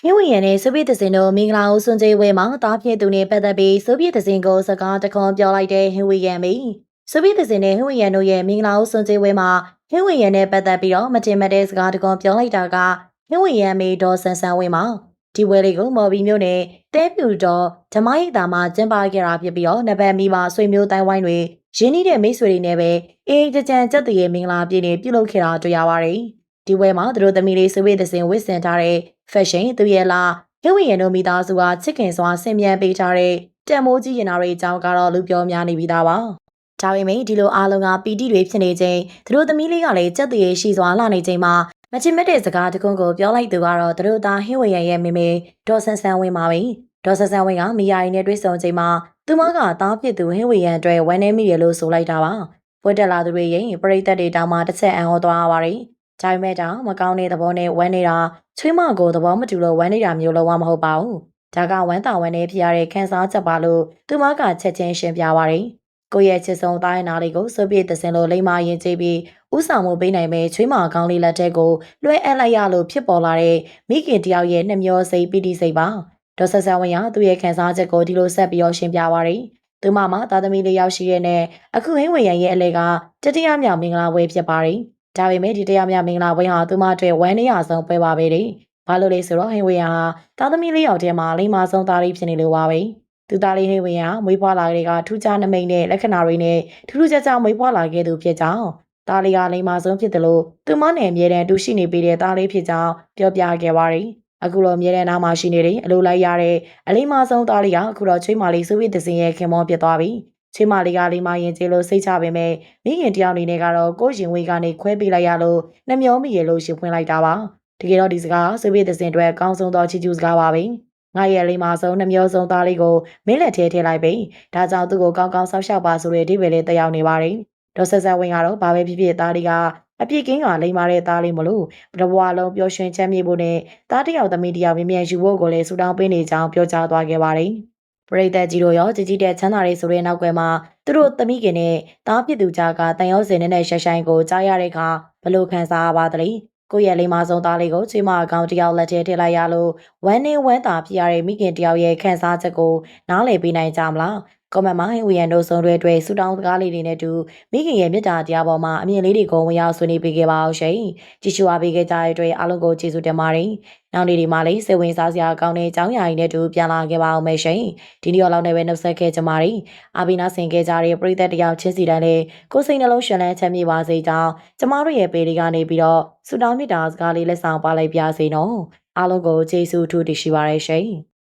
ဟင်းဝင်ရနဲ့ဆိုဗီယက်သစင်တို့မင်္ဂလာဦးစွန်ကျေးဝဲမှာတားဖြစ်သူနဲ့ပတ်သက်ပြီးဆိုဗီယက်သစင်ကိုစကားတခွန်ပြောလိုက်တဲ့ဟင်းဝင်ရမီဆိုဗီယက်သစင်နဲ့ဟင်းဝင်ရတို့ရဲ့မင်္ဂလာဦးစွန်ကျေးဝဲမှာဟင်းဝင်ရနဲ့ပတ်သက်ပြီးတော့မတင်မတဲ့စကားတခွန်ပြောလိုက်တာကဟင်းဝင်ရမီဒေါ်ဆန်ဆန်ဝင်းမှာဒီဝဲလေးကိုမော်ဘီမျိုးနဲ့တဲပြူတော်ဓမ္မရိပ်သာမှာကျင်းပခဲ့တာဖြစ်ပြီးတော့နဗန်မီမှာဆွေမျိုးတိုင်းဝိုင်းတွေရင်းနှီးတဲ့မိတ်ဆွေတွေနဲ့ပဲအေးကြကြံကြက်တရေမင်္ဂလာပြည့်နေပြုလုပ်ခဲ့တာတွေ့ရပါတယ် ဒီဝဲမှာသူတို့သမီးလေးဆိုဗီယက်သစင်ဝစ်ဆင်ထားတဲ့ fashion သူရဲ့လားဟင်းဝင်ရတို့မိသားစုကချစ်ခင်စွာဆင်မြန်ပေးထားတဲ့တန်မိုးကြီးရင်နာတွေအကြောင်းကတော့လူပြောများနေပြီးသားပါ။ဒါပေမဲ့ဒီလိုအားလုံးကပီတိတွေဖြစ်နေချိန်သူတို့သမီးလေးကလည်းကြက်တရေရှိစွာလာနေချိန်မှာမချင်မက်တဲ့စကားတခုကိုပြောလိုက်သူကတော့သူတို့သားဟင်းဝင်ရရဲ့မေမေဒေါ်ဆန်ဆန်ဝင်ပါပဲ။ဒေါ်ဆန်ဆန်ဝင်ကမိယာရီနဲ့တွေ့ဆုံချိန်မှာသူမကသားဖြစ်သူဟင်းဝင်ရအတွက်ဝမ်းနေမိရလို့ဆိုလိုက်တာပါ။ပွဲတက်လာသူတွေရင်ပရိသတ်တွေတောင်မှတစ်ချက်အံ့ဩသွားပါတယ်။ ဒါပေမဲ့တောင်မကောင်းတဲ့သဘောနဲ့ဝမ်းနေတာချွေးမကိုသဘောမတူလို့ဝမ်းနေတာမျိုးလုံးဝမဟုတ်ပါဘူး။ဒါကဝမ်းတာဝမ်းနေဖြစ်ရတဲ့ခန်းစားချက်ပါလို့သူမကချက်ချင်းရှင်းပြပါရတယ်။ကိုယ့်ရဲ့ချစ်ဆုံးသားရဲ့နာလေးကိုစိုးပြေသစင်လို့လိမ္မာရင်ကြည့်ပြီးဥဆောင်မှုပေးနိုင်မဲ့ချွေးမကောင်းလေးလက်ထက်ကိုလွှဲအပ်လိုက်ရလို့ဖြစ်ပေါ်လာတဲ့မိခင်တယောက်ရဲ့နှမျောစိတ်ပီတိစိတ်ပါ။ဒေါ်ဆဆဝင်းကသူ့ရဲ့ခန်းစားချက်ကိုဒီလိုဆက်ပြီးတော့ရှင်းပြပါရတယ်။သူမမှာသားသမီးလေးယောက်ရှိရဲ့နဲ့အခုဟင်းဝင်ရန်ရဲ့အလဲကတတိယမြောက်မင်္ဂလာပွဲဖြစ်ပါတယ်။ ဒါပေမဲ့ဒီတရားမြမင်္ဂလာပွဲဟာသူမအတွက်ဝမ်းနည်းရဆုံးပွဲပါပဲတဲ့။ဘာလို့လဲဆိုတော့ဟိဝေယဟာသားသမီးလေးယောက်တည်းမှာလိမ္မာဆုံးသားလေးဖြစ်နေလို့ပါပဲ။သူသားလေးဟိဝေယမွေးဖွားလာတဲ့ကထူးခြားနမိတ်နဲ့လက္ခဏာတွေနဲ့ထူးထူးခြားခြားမွေးဖွားလာခဲ့သူဖြစ်ကြောင်းသားလေးကလိမ္မာဆုံးဖြစ်တယ်လို့သူမနဲ့အမြဲတမ်းတူရှိနေပေးတဲ့သားလေးဖြစ်ကြောင်းပြောပြခဲ့ပါတယ်။အခုလိုအမြဲတမ်းနားမှာရှိနေတဲ့အလိုလိုက်ရတဲ့အလိမ္မာဆုံးသားလေးကအခုတော့ချွေးမလေးစုဝိတစင်ရဲ့ခင်မောဖြစ်သွားပြီ။ ချွေးမလေးကလိမ္မာရင်ကျေလို့စိတ်ချပေမဲ့မိခင်တယောက်အနေနဲ့ကတော့ကိုယ့်ရင်ဝေးကနေခွဲပေးလိုက်ရလို့နှမျောမိရလို့ရှင်ဖွင့်လိုက်တာပါတကယ်တော့ဒီစကားဆွေးပြေးတဲ့စင်အတွက်အကောင်းဆုံးသောချီကျူးစကားပါပဲငါရဲ့လိမ္မာဆုံးနှမျောဆုံးသားလေးကိုမင်းလက်ထဲထည့်လိုက်ပြီဒါကြောင့်သူ့ကိုကောင်းကောင်းဆောက်ရှောက်ပါဆိုတဲ့အဓိပ္ပာယ်လေးတက်ရောက်နေပါတယ်ဒေါ်ဆက်ဆက်ဝင်းကတော့ဘာပဲဖြစ်ဖြစ်သားလေးကအပြစ်ကင်းကလိမ္မာတဲ့သားလေးမလို့ဘဝလုံးပျော်ရွှင်ချမ်းမြေ့ဖို့နဲ့သားတစ်ယောက်သမီးတစ်ယောက်မြင်မြန်ယူဖို့ကိုလည်းဆူတောင်းပေးနေကြောင်းပြောကြားသွားခဲ့ပါတယ် ပရိသတ်ကြီးတို့ရောကြည်ကြီးတဲ့ချမ်းသာရေးဆိုတဲ့နောက်ွယ်မှာသူတို့သမီးခင်နဲ့တားဖြစ်သူကြားကတန်ရောစင်နဲ့ရှက်ဆိုင်ကိုကြားရတဲ့အခါဘလို့ခံစားရပါသလဲကိုယ့်ရဲ့လိမ္မာဆုံးသားလေးကိုချွေးမအကောင်တယောက်လက်ထဲထည့်လိုက်ရလို့ဝမ်းနေဝမ်းသာဖြစ်ရတဲ့မိခင်တယောက်ရဲ့ခံစားချက်ကိုနားလည်ပေးနိုင်ကြမလား ကွန်မန့်မှာဝီယန်တို့ဆုံးတွေအတွက်ဆူတောင်းစကားလေးတွေနဲ့တူမိခင်ရဲ့မြတ်တာတရားပေါ်မှာအမြင်လေးတွေကိုဝင်ရောက်ဆွေးနွေးပေးခဲ့ပါအောင်ရှင်ကြည့်ရှုအားပေးခဲ့ကြတဲ့အတွက်အားလုံးကိုကျေးဇူးတင်ပါတယ်နောက်နေ့ဒီမှာလည်းစိတ်ဝင်စားစရာကောင်းတဲ့အကြောင်းအရာတွေနဲ့တူပြန်လာခဲ့ပါအောင်မယ်ရှင်ဒီနေ့ရောက်နေပဲနှုတ်ဆက်ခဲ့ကြပါတယ်အာဘီနာဆင်ခဲ့ကြတဲ့ပရိသတ်တယောက်ချင်းစီတိုင်းလည်းကိုယ်စိတ်နှလုံးရှင်လန်းချမ်းမြေ့ပါစေကြောင်းကျမတို့ရဲ့ပေလေးကနေပြီးတော့ဆူတောင်းမြတ်တာစကားလေးလက်ဆောင်ပါလိုက်ပြစေနော်အားလုံးကိုကျေးဇူးထူးတင်ရှိပါရရှင်